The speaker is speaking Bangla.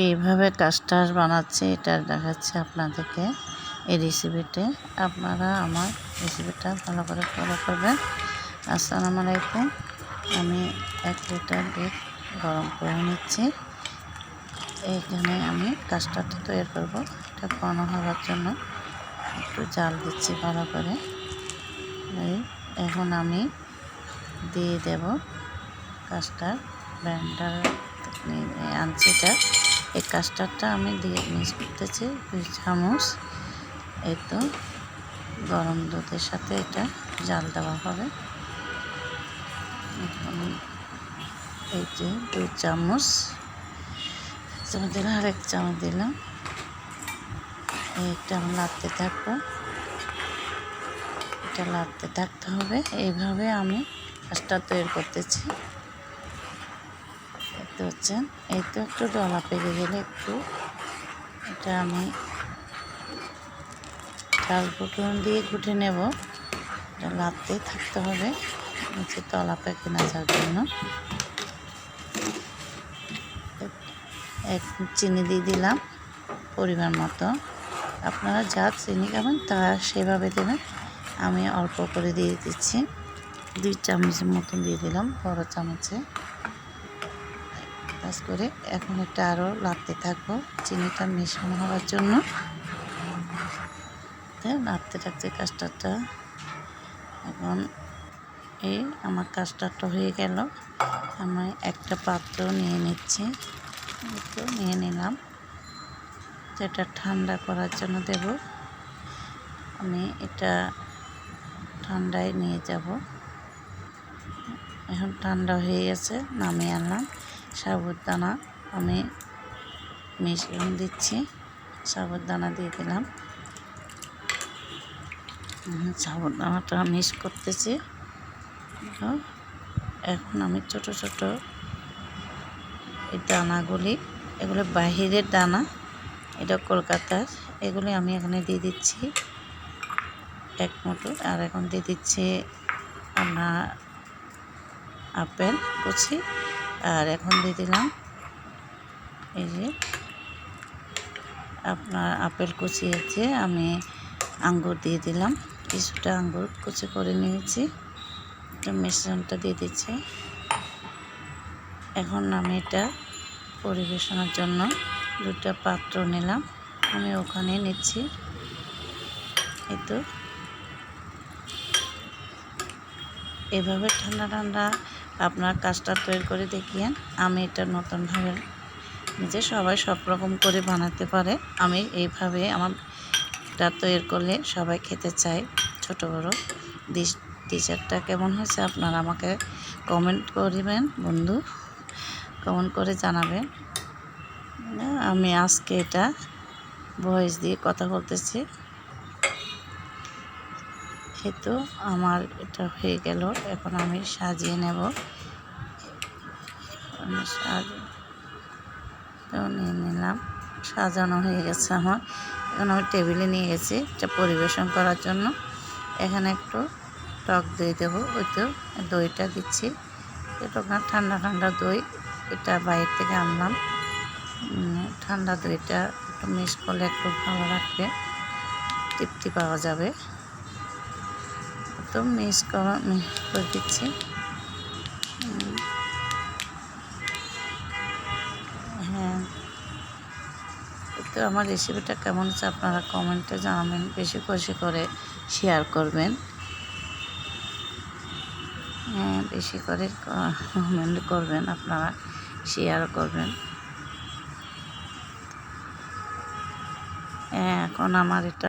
কীভাবে কাস্টার্ড বানাচ্ছি, এটা দেখাচ্ছি আপনাদেরকে এই রেসিপিতে আপনারা আমার রেসিপিটা ভালো করে ফলো করবেন। আসসালামু আলাইকুম। আমি এক লিটার দুধ গরম করে নিচ্ছি। এইখানে আমি কাস্টার্ডটা তৈরি করব। এটা ঘন হওয়ার জন্য একটু জাল দিচ্ছি ভালো করে। এই এখন আমি দিয়ে দেব কাস্টার্ড ব্লেন্ডার আনছি এটা। এই কাস্টার্ডটা আমি দিয়ে মিক্স করতেছি দুই চামচ। এই তো গরম দুধের সাথে এটা জাল দেওয়া হবে। এই যে দুই চামচ চামচ দিলাম আর এক চামচ দিলাম। এইটা আমি লাড়তে থাকব। এটা লাড়তে থাকতে হবে। এইভাবে আমি কাজটা তৈরি করতেছি। দেখতে হচ্ছেন এই তো একটু ডলা পেকে গেলে একটু। এটা আমি চাল ফুটন দিয়ে ঘুটে নেব। এটা লাড়তেই থাকতে হবে। নিচে তলা পেকে না যাওয়ার জন্য। এক চিনি দিয়ে দিলাম পরিমাণ মতো। আপনারা যা চিনি খাবেন তা সেভাবে দেবেন। আমি অল্প করে দিয়ে দিচ্ছি। দুই চামচের মতন দিয়ে দিলাম, বড় চামচে। কাজ করে এখন এটা আরও লাগতে থাকব। চিনিটা মিশানো হওয়ার জন্য। লাগতে থাকছে কাস্টারটা এখন এই আমার কাস্টারটা হয়ে গেল। আমি একটা পাত্র নিয়ে নিচ্ছি। একটু নিয়ে নিলাম। যেটা ঠান্ডা করার জন্য দেব। আমি এটা ঠান্ডায় নিয়ে যাব। এখন ঠান্ডা হয়ে গেছে, নামিয়ে আনলাম। সাবুদানা আমি মিশ্রণ দিচ্ছি। সাবুদানা দিয়ে দিলাম। সাবুদানাটা মিক্স করতেছি। এখন আমি ছোট ছোট এই দানাগুলি, এগুলো বাহিরের দানা, এটা কলকাতার, এগুলি আমি এখানে দিয়ে দিচ্ছি এক মুঠো। আর এখন দিয়ে দিচ্ছি আপনার আপেল কুচি। আর এখন দিয়ে দিলাম। এই যে আপনার আপেল কুচিয়েছে, আমি আঙ্গুর দিয়ে দিলাম। কিছুটা আঙ্গুর কুচি করে নিয়েছি। মিশ্রণটা দিয়ে দিচ্ছি। এখন আমি এটা পরিবেশনের জন্য দুটা পাত্র নিলাম। আমি ওখানে নিচ্ছি। এই তো। এভাবে ঠান্ডা ঠান্ডা আপনার কাজটা তৈরি করে দেখিয়েন। আমি এটা নতুনভাবে নিজে সবাই সব রকম করে বানাতে পারে। আমি এইভাবে আমার এটা তৈরি করলে সবাই খেতে চায়। ছোট বড় ডিশ টিচারটা কেমন হয়েছে আপনারা আমাকে কমেন্ট করিবেন, বন্ধু। কমেন্ট করে জানাবেন। আমি আজকে এটা ভয়েস দিয়ে কথা বলতেছি। এই তো আমার এটা হয়ে গেল। এখন আমি সাজিয়ে নেব। নিয়ে নিলাম। সাজানো হয়ে গেছে আমার। এখন আমি টেবিলে নিয়ে গেছি এটা পরিবেশন করার জন্য। এখানে একটু টক দই দেবো। ওই তো দইটা দিচ্ছি। এটা ঠান্ডা ঠান্ডা দই। এটা বাইরে থেকে আনলাম। ঠান্ডা দইটা একটু মিক্স করলে একটু ভালো লাগবে। তৃপ্তি পাওয়া যাবে। তো মিস করা করে দিচ্ছি। হ্যাঁ। তো আমার রেসিপিটা কেমন হচ্ছে আপনারা কমেন্টে জানাবেন। বেশি বেশি করে শেয়ার করবেন। হ্যাঁ বেশি করে কমেন্ট করবেন, আপনারা শেয়ার করবেন। হ্যাঁ এখন আমার এটা